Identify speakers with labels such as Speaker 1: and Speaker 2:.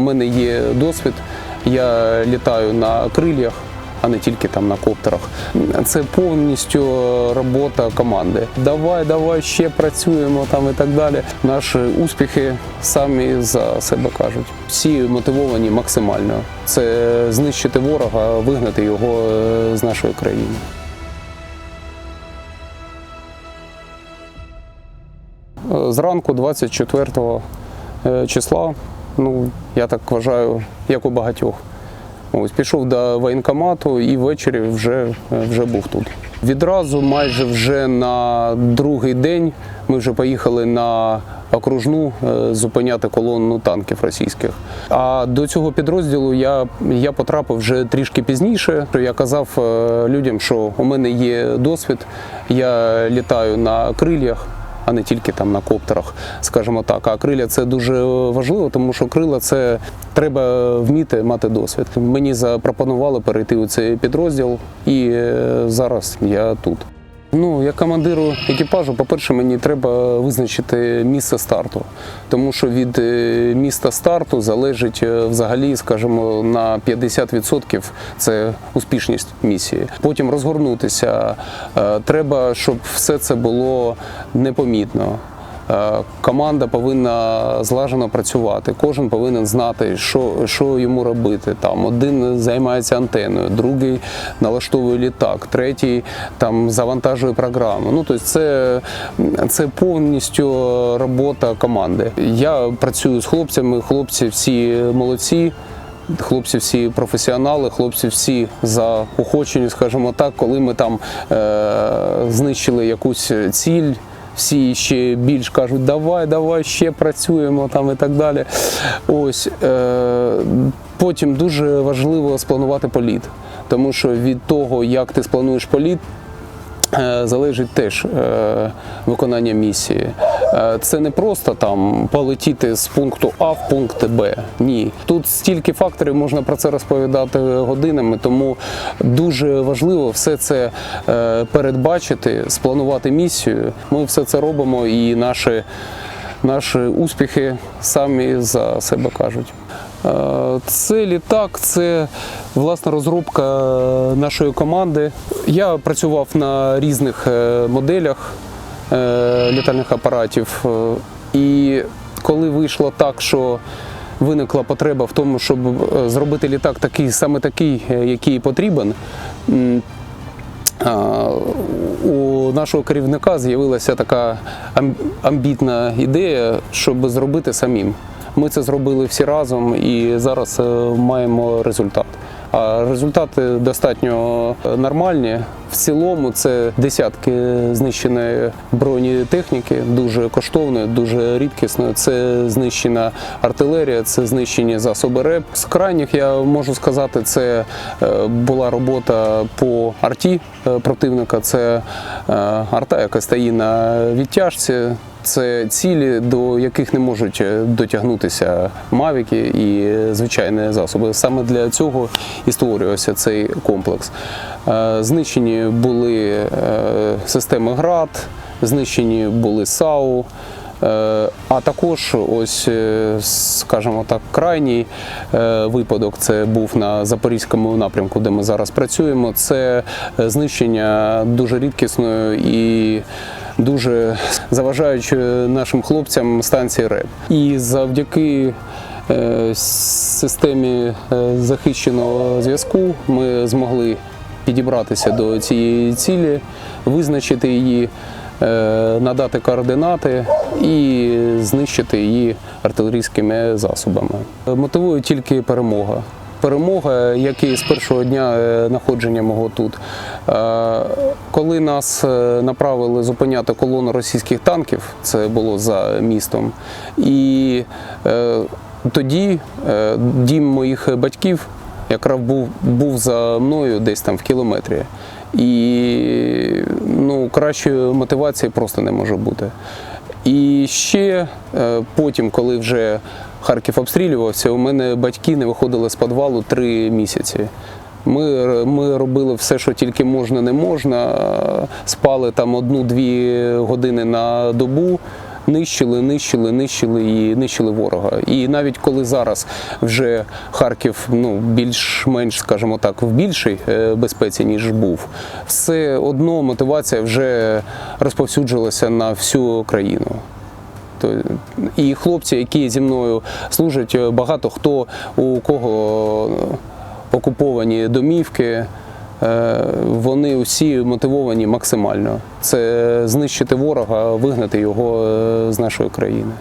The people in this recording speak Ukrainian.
Speaker 1: у мене є досвід. Я літаю на крильях, а не тільки там на коптерах. Це повністю робота команди. Давай, давай ще працюємо там і так далі. Наші успіхи самі за себе кажуть. Всі мотивовані максимально. Це знищити ворога, вигнати його е, з нашої країни. Е, Зранку 24 е, числа, ну я так вважаю, як у багатьох. Ось пішов до воєнкомату і ввечері вже, вже був тут. Відразу, майже вже на другий день, ми вже поїхали на окружну е, зупиняти колонну танків російських. А до цього підрозділу я, я потрапив вже трішки пізніше. Я казав е, людям, що у мене є досвід, я літаю на крильях а не тільки там на коптерах, скажімо так. А криля це дуже важливо, тому що крила це треба вміти мати досвід. Мені запропонували перейти у цей підрозділ, і е, зараз я тут. Ну, як командиру екіпажу, по-перше, мені треба визначити місце старту, тому що від е, міста старту залежить е, взагалі, скажімо, на 50% це успішність місії. Потім розгорнутися. Е, Треба, щоб все це було непомітно. Е, Команда повинна злажено працювати. Кожен повинен знати, що, що йому робити. Там один займається антеною, другий налаштовує літак, третій там завантажує програму. Ну тобто це, це повністю робота команди. Я працюю з хлопцями, хлопці всі молодці. Хлопці всі професіонали, хлопці всі заохочені, скажімо так, коли ми там е- знищили якусь ціль, всі ще більш кажуть, давай, давай, ще працюємо там і так далі. Ось е- потім дуже важливо спланувати політ, тому що від того, як ти сплануєш політ. Е, Залежить теж е, виконання місії. Е, Це не просто там полетіти з пункту А в пункт Б. Ні, тут стільки факторів можна про це розповідати годинами, тому дуже важливо все це передбачити, спланувати місію. Ми все це робимо, і наші, наші успіхи самі за себе кажуть. Е, Це літак, це власна розробка нашої команди. Я працював на різних е, моделях е, літальних апаратів. е, І коли вийшло так, що виникла потреба в тому, щоб е, зробити літак такий, саме такий, е, який потрібен. У нашого керівника з'явилася така амбітна ідея, щоб зробити самим. Ми це зробили всі разом і зараз е, маємо результат. А результати достатньо нормальні. В цілому це десятки знищеної бронетехніки, дуже коштовної, дуже рідкісної. Це знищена артилерія, це знищені засоби РЕП. З крайніх я можу сказати, це е, була робота по арті е, противника. Це е, арта, яка стоїть на відтяжці. Це цілі, до яких не можуть е, дотягнутися мавіки і е, звичайні засоби. Саме для цього і створювався цей комплекс. Е, Знищені були системи ГРАД, знищені були САУ. А також, ось, скажімо так, крайній випадок це був на запорізькому напрямку, де ми зараз працюємо. Це знищення дуже рідкісної і дуже заважаючи нашим хлопцям станції РЕП. І завдяки е, системі е, захищеного зв'язку ми змогли підібратися до цієї цілі, визначити її, е, надати координати і знищити її артилерійськими засобами. Мотивує тільки перемога. Перемога, як і з першого дня е, знаходження мого тут. Е, Коли нас е, направили зупиняти колону російських танків, це було за містом, і тоді дім моїх батьків якраз був, був за мною десь там в кілометрі. І ну, кращої мотивації просто не може бути. І ще потім, коли вже Харків обстрілювався, у мене батьки не виходили з підвалу три місяці. Ми, ми робили все, що тільки можна, не можна. Спали там одну-дві години на добу. нищили, нищили, нищили і нищили ворога. І навіть коли зараз вже Харків ну, більш-менш, скажімо так, в більшій е, безпеці, ніж був, все одно мотивація вже розповсюджилася на всю країну. То- І хлопці, які зі мною служать, е, багато хто у кого окуповані домівки, е, вони усі мотивовані максимально. Це знищити ворога, вигнати його е, з нашої країни.